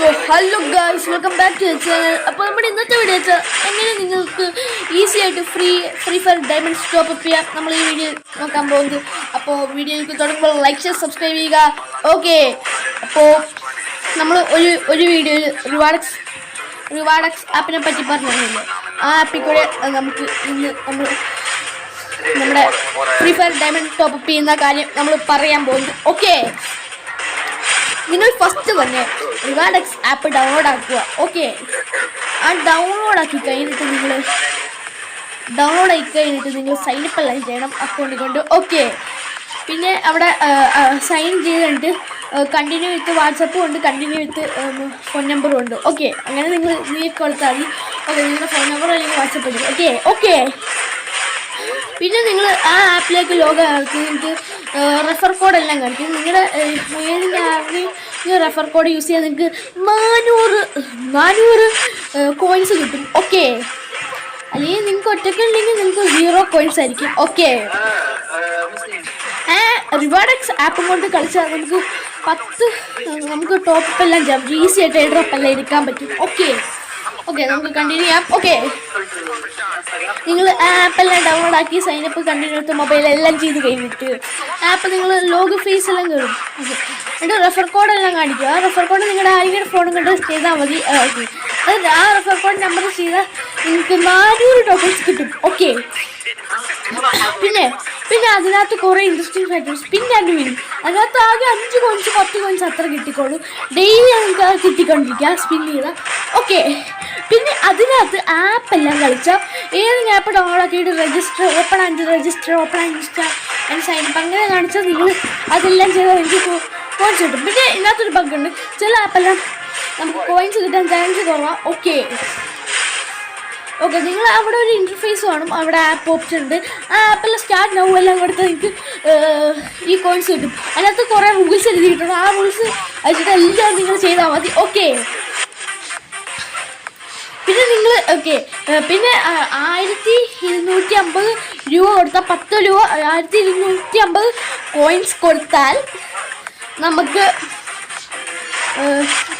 So hello guys welcome back to channel അപ്പോൾ നമ്മുടെ ഇന്നത്തെ വീഡിയോ വെച്ചാൽ എങ്ങനെ നിങ്ങൾക്ക് ഈസി ആയിട്ട് free free fire diamond stop up ചെയ്യാം? നമ്മൾ ഈ വീഡിയോ നോക്കാൻ പോകുന്നത്. അപ്പോൾ വീഡിയോയിലേക്ക് തുടങ്ങുമ്പോൾ ലൈക്ക് ചെയ്ത് സബ്സ്ക്രൈബ് ചെയ്യുക. ഓക്കെ അപ്പോൾ നമ്മൾ ഒരു ഒരു വീഡിയോയിൽ റിവാർഡക്സ് റിവാർഡക്സ് ആപ്പിനെ പറ്റി പറഞ്ഞിരുന്നു. ആ ആപ്പിൽ കൂടെ നമുക്ക് ഇന്ന് നമ്മൾ നമ്മുടെ free fire diamond top up ചെയ്യുന്ന കാര്യം നമ്മൾ പറയാൻ പോകുന്നു ഓക്കെ നിങ്ങൾ ഫസ്റ്റ് തന്നെ റിവാഡക്സ് ആപ്പ് ഡൗൺലോഡ് ആക്കുക. ഓക്കെ ആ ഡൗൺലോഡ് ആക്കി കഴിഞ്ഞിട്ട് നിങ്ങൾ ഡൗൺലോഡ് ആക്കി കഴിഞ്ഞിട്ട് നിങ്ങൾ സൈനപ്പ് എല്ലാം ചെയ്യണം അക്കൗണ്ട് കൊണ്ട്. ഓക്കെ പിന്നെ അവിടെ സൈൻ ചെയ്തിട്ട് കണ്ടിന്യൂ വിത്ത് വാട്സപ്പും ഉണ്ട്. കണ്ടിന്യൂ വിത്ത് ഫോൺ നമ്പറും ഉണ്ട്. ഓക്കെ അങ്ങനെ നിങ്ങൾ നീ കൊടുത്താൽ മതി ഓക്കെ നിങ്ങളുടെ ഫോൺ നമ്പർ അല്ലെങ്കിൽ വാട്സപ്പ് ഉണ്ട്. ഓക്കെ ഓക്കെ പിന്നെ നിങ്ങൾ ആ ആപ്പിലേക്ക് ലോഗ് നിങ്ങൾക്ക് റെഫർ കോഡ് എല്ലാം കാണിക്കും. നിങ്ങളുടെ ഏതിന്റെ ആപ്പിൽ റെഫർ കോഡ് യൂസ് ചെയ്യാൻ നിങ്ങൾക്ക് നാനൂറ് നാനൂറ് കോയിൻസ് കിട്ടും. ഓക്കെ അല്ലെങ്കിൽ നിങ്ങൾക്ക് ഒറ്റയ്ക്കുണ്ടെങ്കിൽ നിങ്ങൾക്ക് സീറോ കോയിൻസ് ആയിരിക്കും. ഓക്കെ റിവാർഡക്സ് ആപ്പ് കൊണ്ട് കളിച്ചാൽ നമുക്ക് പത്ത് നമുക്ക് ടോപ്പ് എല്ലാം ചെയ്യാം ഈസി ആയിട്ട് ഡ്രോപ്പ് എല്ലാം എടുക്കാൻ പറ്റും. ഓക്കെ ഓക്കെ നമുക്ക് കണ്ടിന്യൂ ചെയ്യാം. ഓക്കെ നിങ്ങൾ ആപ്പെല്ലാം ഡൗൺലോഡ് ആക്കി സൈനപ്പ് കണ്ടിന്യൂ എടുത്ത് മൊബൈൽ എല്ലാം ചെയ്ത് കഴിഞ്ഞിട്ട് ആപ്പ് നിങ്ങൾ ലോഗ് ഫീസ് എല്ലാം കയറും. എന്നിട്ട് റെഫർ കോഡെല്ലാം കാണിക്കും. ആ റെഫർ കോഡ് നിങ്ങളുടെ ആരെങ്കിലും ഫോണും കൊണ്ട് ചെയ്താൽ മതി. ഓക്കെ. അത് ആ റെഫർ കോഡ് നമ്പർ ചെയ്താൽ നിങ്ങൾക്ക് നാനൂറ് ടോക്കൺസ് കിട്ടും. ഓക്കെ. പിന്നെ പിന്നെ അതിനകത്ത് കുറേ ഇൻട്രസ്റ്റിംഗ് ഫാക്ടേഴ്സ് പിന്നെ അത് വരും അതിനകത്ത് ആകെ അഞ്ച് കോയിൻസ് പത്ത് കോയിൻസ് അത്ര കിട്ടിക്കോളൂ. ഡെയിലി നമുക്ക് കിട്ടിക്കൊണ്ടിരിക്കുക. സ്പിൻ ചെയ്താൽ ഓക്കെ പിന്നെ അതിനകത്ത് ആപ്പ് എല്ലാം കളിച്ചാൽ ഏതെങ്കിലും ആപ്പ് ഡൗൺലോഡ് ആക്കിയിട്ട് register open and register open and install and sign up അങ്ങനെ കാണിച്ചാൽ നിങ്ങൾ അതെല്ലാം ചെയ്താൽ എനിക്ക് കോയിൻസ് കിട്ടും. പിന്നെ ഇതിനകത്തൊരു ബഗ്ഗുണ്ട് ചില ആപ്പെല്ലാം നമുക്ക് കോയിൻസ് കിട്ടാൻ ചാൻസ് കുറവാണ് ഓക്കെ ഓക്കെ നിങ്ങൾ അവിടെ ഒരു ഇന്റർഫേസ് കാണും. അവിടെ ആപ്പ് ഓപ്ഷൻ ഉണ്ട്. ആ ആപ്പെല്ലാം സ്റ്റാർട്ട് നൗ എല്ലാം കൊടുത്ത് നിങ്ങൾക്ക് ഈ കോയിൻസ് കിട്ടും. അതിനകത്ത് കുറേ റൂൾസ് എഴുതിയിട്ടുണ്ട്. ആ റൂൾസ് അയച്ചിട്ട് എല്ലാം നിങ്ങൾ ചെയ്താൽ മതി. ഓക്കെ പിന്നെ നിങ്ങൾ ഓക്കെ പിന്നെ ആയിരത്തി ഇരുന്നൂറ്റി അമ്പത് രൂപ കൊടുത്താൽ പത്ത് രൂപ ആയിരത്തി ഇരുന്നൂറ്റി അമ്പത് കോയിൻസ് കൊടുത്താൽ നമുക്ക്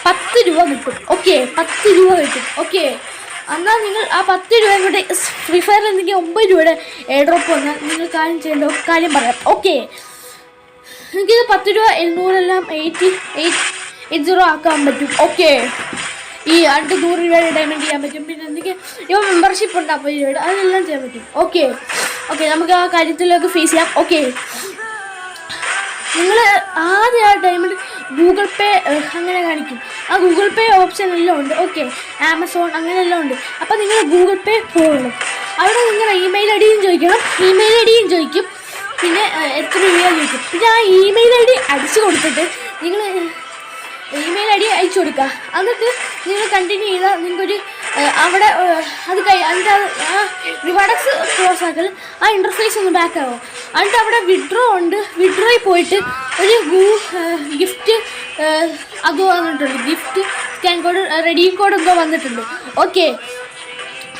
പത്ത് രൂപ കിട്ടും. ഓക്കെ പത്ത് രൂപ കിട്ടും. ഓക്കെ എന്നാൽ നിങ്ങൾ ആ പത്ത് രൂപ കൂടെ ഫ്രീ ഫയർ എന്തെങ്കിലും ഒമ്പത് രൂപയുടെ എയർഡ്രോപ്പ് വന്നാൽ നിങ്ങൾ കാര്യം ചെയ്യേണ്ട കാര്യം പറയാം. ഓക്കെ എനിക്കിത് പത്ത് രൂപ എഴുന്നൂറെല്ലാം എയ്റ്റി എയ്റ്റ് എയ്റ്റ് സീറോ ആക്കാൻ പറ്റും. ഓക്കെ ഈ രണ്ട് നൂറ് രൂപയുടെ ഡയമണ്ട് ചെയ്യാൻ പറ്റും. പിന്നെ എന്തെങ്കിലും ഇപ്പോൾ മെമ്പർഷിപ്പ് ഉണ്ട് അപ്പോൾ രൂപയുടെ അതെല്ലാം ചെയ്യാൻ പറ്റും. ഓക്കെ ഓക്കെ നമുക്ക് ആ കാര്യത്തിലേക്ക് ഫേസ് ചെയ്യാം. ഓക്കെ നിങ്ങൾ ആദ്യം ആ ഡയമണ്ട് ഗൂഗിൾ പേ അങ്ങനെ കാണിക്കും. ആ ഗൂഗിൾ പേ ഓപ്ഷൻ എല്ലാം ഉണ്ട്. ഓക്കെ ആമസോൺ അങ്ങനെ എല്ലാം ഉണ്ട്. അപ്പോൾ നിങ്ങൾ ഗൂഗിൾ പേ പോകണം. അവിടെ നിങ്ങളുടെ ഇമെയിൽ ഐ ചോദിക്കണം. ഇമെയിൽ ഐ ചോദിക്കും. പിന്നെ എത്ര രൂപയാണ് ചോദിക്കും. പിന്നെ ആ ഇമെയിൽ ഐ ഡി അടിച്ചു കൊടുത്തിട്ട് നിങ്ങൾ ഇമെയിൽ ഐ ഡി അയച്ചു കൊടുക്കുക. എന്നിട്ട് നിങ്ങൾ കണ്ടിന്യൂ ചെയ്താൽ നിങ്ങൾക്കൊരു അവിടെ അത് കഴി അതിന്റെ ആ റിവാർഡക്സ് ക്ലോസ് ആക്കൽ ആ ഇന്റർഫേസ് ഒന്ന് ബാക്ക് ആവും? എന്നിട്ട് അവിടെ വിഡ്രോ ഉണ്ട്. വിഡ്രോയിൽ പോയിട്ട് ഒരു ഗൂ ഗിഫ്റ്റ് അത് വന്നിട്ടുണ്ട്. Gift scan code redeem code എന്തോ വന്നിട്ടുണ്ട്. ഓക്കെ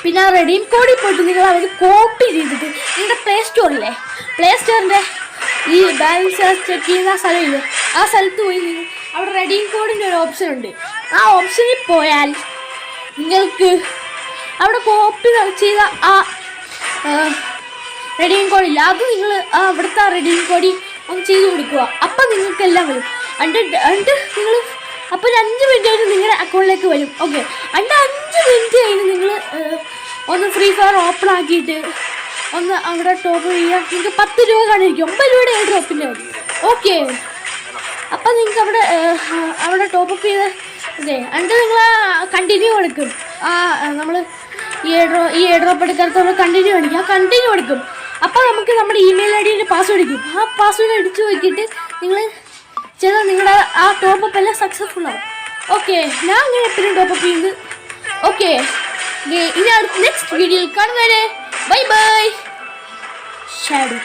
പിന്നെ ആ റെഡീം കോഡിൽ പോയിട്ട് നിങ്ങൾ അവർ കോപ്പി ചെയ്തിട്ട് നിങ്ങളുടെ പ്ലേ സ്റ്റോറില്ലേ പ്ലേ സ്റ്റോറിന്റെ ഈ ബാലൻസ് ചെക്ക് ചെയ്യുന്ന സ്ഥലമില്ലേ ആ സ്ഥലത്ത് പോയി നിങ്ങൾ അവിടെ റെഡീം കോഡിന്റെ ഒരു ഓപ്ഷൻ ഉണ്ട്. ആ ഓപ്ഷനിൽ പോയാൽ നിങ്ങൾക്ക് അവിടെ കോപ്പി ചെയ്ത ആ റെഡിയും കോഡില്ല അത് നിങ്ങൾ അവിടുത്തെ ആ റെഡിയും കോഡി ഒന്ന് ചെയ്ത് കൊടുക്കുക. അപ്പം നിങ്ങൾക്ക് എല്ലാം വരും. അണ്ട് അണ്ട് നിങ്ങൾ അപ്പോൾ ഒരു അഞ്ച് മിനിറ്റ് കഴിഞ്ഞ് നിങ്ങളുടെ അക്കൗണ്ടിലേക്ക് വരും. ഓക്കെ അണ്ട് അഞ്ച് മിനിറ്റ് കഴിഞ്ഞ് നിങ്ങൾ ഒന്ന് ഫ്രീ ഫയർ ഓപ്പൺ ആക്കിയിട്ട് ഒന്ന് അവിടെ ടോപ്പ് ചെയ്യുക. നിങ്ങൾക്ക് പത്ത് രൂപ കാണിരിക്കും ഒമ്പത് രൂപയുടെ ഏഴ് ഡ്രോപ്പിന്റെ വരും ഓക്കെ അപ്പം നിങ്ങൾക്ക് അവിടെ അവിടെ ടോപ്പ് ചെയ്ത് എന്നിട്ട് നിങ്ങൾ കണ്ടിന്യൂ കൊടുക്കും ആ നമ്മൾ ഈ ഡ്രോ ഈ ഡ്രോപ്പ് നമ്മൾ കണ്ടിന്യൂ അടിക്കും ആ കണ്ടിന്യൂ എടുക്കും. അപ്പോൾ നമുക്ക് നമ്മുടെ ഇമെയിൽ ഐ ഡിന്റെ പാസ്വേഡ് അടിക്കും ആ പാസ്വേഡ് അടിച്ചു നോക്കിയിട്ട് നിങ്ങൾ ചെയ്താൽ നിങ്ങളുടെ ആ ടോപ്പപ്പ് എല്ലാം സക്സസ്ഫുൾ ആവും. ഓക്കെ ഞാൻ അങ്ങനെ എപ്പോഴും ടോപ്പപ്പ് ചെയ്ത് ഓക്കെ ഇനി അടുത്ത നെക്സ്റ്റ് വീഡിയോയിൽ കാണുന്നവരെ ബൈ ബൈ ഷാഡോ